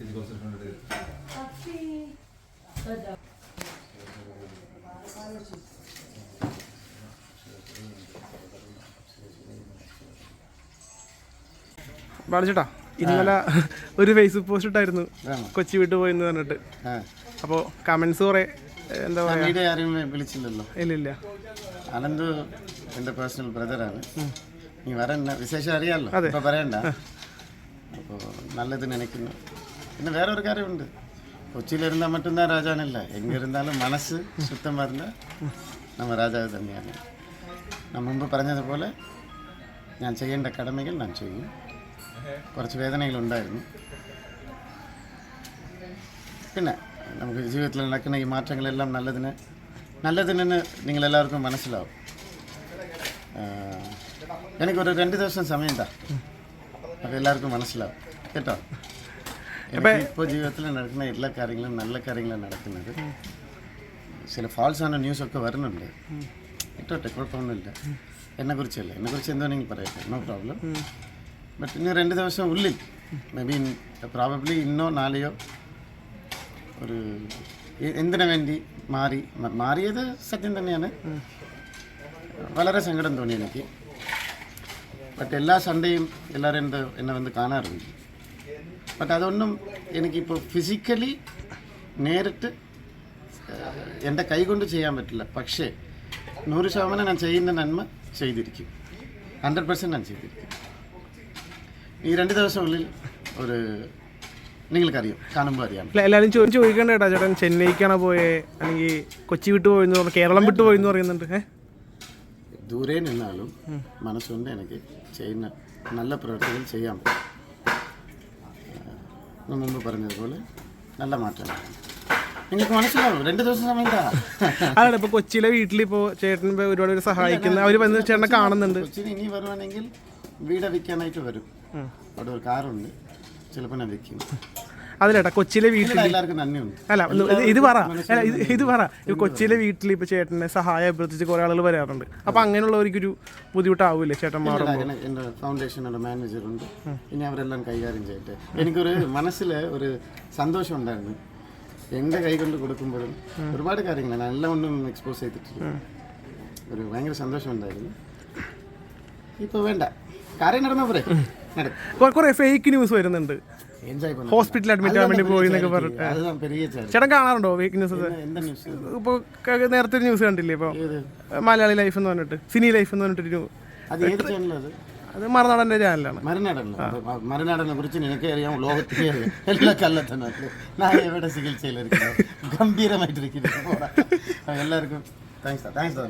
ചേച്ചി കുറച്ച് ബാധിച്ചേട്ടാ ഇന്നലെ ഒരു ഫേസ്ബുക്ക് പോസ്റ്റ് ഇട്ടായിരുന്നു. കൊച്ചി വിട്ടു പോയെന്ന് പറഞ്ഞിട്ട്. അപ്പോൾ കുറെ കുറേ എന്താ പറയുക ആരും വിളിച്ചില്ലല്ലോ. ഇല്ല ഇല്ല. അനന്ത് എന്റെ പേഴ്സണൽ ബ്രദറാണ് നീ വരണ്ട. വിശേഷം അറിയാമല്ലോ ഇപ്പൊ പറയണ്ട. അപ്പോൾ നല്ലത് നനയ്ക്കുന്നു. പിന്നെ വേറെ ഒരു കാര്യമുണ്ട്. കൊച്ചിയിലിരുന്ന മറ്റുന്ന രാജാവിനല്ല എങ്ങിരുന്നാലും മനസ്സ് ശുദ്ധമായിരുന്ന നമ്മൾ രാജാവ് തന്നെയാണ്. നമ്മൾ മുമ്പ് പറഞ്ഞതുപോലെ ഞാൻ ചെയ്യേണ്ട കടമകൾ ഞാൻ ചെയ്യും. കുറച്ച് വേദനകളുണ്ടായിരുന്നു പിന്നെ നമുക്ക് ജീവിതത്തിൽ നടക്കുന്ന ഈ മാറ്റങ്ങളെല്ലാം നല്ലതിന് നല്ലതിനെന്ന് നിങ്ങളെല്ലാവർക്കും മനസ്സിലാവും. എനിക്കൊരു രണ്ട് ദിവസം സമയം താ അപ്പോൾ എല്ലാവർക്കും മനസ്സിലാവും. കേട്ടോ? എനിക്ക് ഇപ്പോൾ ജീവിതത്തിൽ നടക്കുന്ന എല്ലാ കാര്യങ്ങളും നല്ല കാര്യങ്ങളും നടക്കുന്നത്. ചില ഫാൾസ് ആണ് ന്യൂസൊക്കെ വരുന്നുണ്ട്. ഇട്ടോട്ടെ കുഴപ്പമൊന്നുമില്ല. എന്നെക്കുറിച്ചല്ല എന്നെക്കുറിച്ച് എന്തോ നിങ്ങൾ പറയട്ടെ. നോ പ്രോബ്ലം ബട്ട് ഇനി രണ്ട് ദിവസം ഉള്ളിൽ മേ ബി പ്രോബബ്ലി ഇന്നോ നാളെയോ ഒരു എ- എന്തിനു വേണ്ടി മാറി? മ- മാറിയത് സത്യം തന്നെയാണ്. വളരെ സങ്കടം തോന്നി എനിക്ക്. ബട്ട് എല്ലാ സൺഡേയും എല്ലാവരും എന്ത് എന്നെ വന്ന് കാണാറുണ്ട്. ബട്ട് അതൊന്നും എനിക്കിപ്പോൾ ഫിസിക്കലി നേരിട്ട് എന്റെ കൈകൊണ്ട് ചെയ്യാൻ പറ്റില്ല. പക്ഷേ നൂറ് ശതമാനം ഞാൻ ചെയ്യുന്ന നന്മ ചെയ്തിരിക്കും. ഹൺഡ്രഡ് പെർസെന്റ് ഞാൻ ചെയ്തിരിക്കും. ഈ രണ്ട് ദിവസമുള്ളിൽ ഒരു നിങ്ങൾക്കറിയാം കാണുമ്പോൾ അറിയാം. എല്ലാവരും ചോദിച്ചു ചോദിക്കണ്ട കേട്ടോ ചേട്ടൻ ചെന്നൈക്കാണ് പോയേ? അല്ലെങ്കിൽ കൊച്ചി വിട്ടു പോയെന്ന് പറഞ്ഞു കേരളം വിട്ടു പോയെന്ന് പറയുന്നുണ്ട് ദൂരെ നിന്നാലും മനസ്സുകൊണ്ട് എനിക്ക് ചെയ്യുന്ന നല്ല പ്രവൃത്തികൾ ചെയ്യാൻ പറ്റും. മുമ്പ് പറഞ്ഞതുപോലെ നല്ല മാറ്റം. നിങ്ങൾക്ക് മനസ്സിലാവും രണ്ട് ദിവസം സമയത്താ അതാണ് ഇപ്പൊ കൊച്ചിയിലെ വീട്ടിലിപ്പോ ചേട്ടൻ ഒരുപാട് പേര് സഹായിക്കുന്ന അവർ വന്ന് ചേട്ടനെ കാണുന്നുണ്ട്. കൊച്ചിന് ഇനി വരുവാണെങ്കിൽ വീട് വിൽക്കാനായിട്ട് വരും. അവിടെ ഒരു കാറുണ്ട്. ചിലപ്പോൾ ഞാൻ വിൽക്കും. അതിലേട്ടാ കൊച്ചിയിലെ വീട്ടിൽ അല്ല ഇത് പറ. ഇത് പറ. കൊച്ചിയിലെ വീട്ടിൽ ഇപ്പൊ ചേട്ടനെ സഹായം അഭ്യർത്ഥിച്ച് കുറെ ആളുകൾ വരാറുണ്ട്. അപ്പൊ അങ്ങനെയുള്ളവർക്കൊരു ബുദ്ധിമുട്ടാവൂലേ ചേട്ടൻ എന്റെ മാനേജറുണ്ട് ഇനി അവരെല്ലാം കൈകാര്യം ചെയ്യട്ടെ. എനിക്കൊരു മനസ്സിൽ ഒരു സന്തോഷം ഉണ്ടായിരുന്നു. എന്റെ കൈ കൊണ്ട് കൊടുക്കുമ്പോഴും ഒരുപാട് കാര്യങ്ങൾ എല്ലാം ഒന്നും എക്സ്പോസ് ചെയ്തിട്ടില്ല ഒരു ഭയങ്കര സന്തോഷം ഉണ്ടായിരുന്നു. ഇപ്പോൾ വേണ്ട. കാര്യം നടന്നോ പോരെ നടക്കും കുറെ ഫേക്ക് ന്യൂസ് വരുന്നുണ്ട്. ഹോസ്പിറ്റലിൽ അഡ്മിറ്റ് ആവാൻ വേണ്ടി പോയി എന്നൊക്കെ പറഞ്ഞിട്ട്. ചേട്ടൻ കാണാറുണ്ടോ ഫേക്ക് ന്യൂസ് ഇപ്പൊ നേരത്തെ ഒരു ന്യൂസ് കണ്ടില്ലേ ഇപ്പൊ? മലയാളി ലൈഫ് എന്ന് പറഞ്ഞിട്ട് സിനി ലൈഫ് എന്ന് പറഞ്ഞിട്ടൊരു അത് മറുനാടന്റെ ചാനലാണ് മറുനാടനെ? കുറിച്ച് നിനക്ക് അറിയാം ലോകത്തിലെ അറിയാം. എല്ലാ കല്ലത്തന്നെ ഞാൻ എവിടെ ചികിത്സയിലിരിക്കുന്നു ഗംഭീരമായിട്ടിരിക്കുന്നു. എല്ലാവർക്കും താങ്ക്സ് താങ്ക്സ്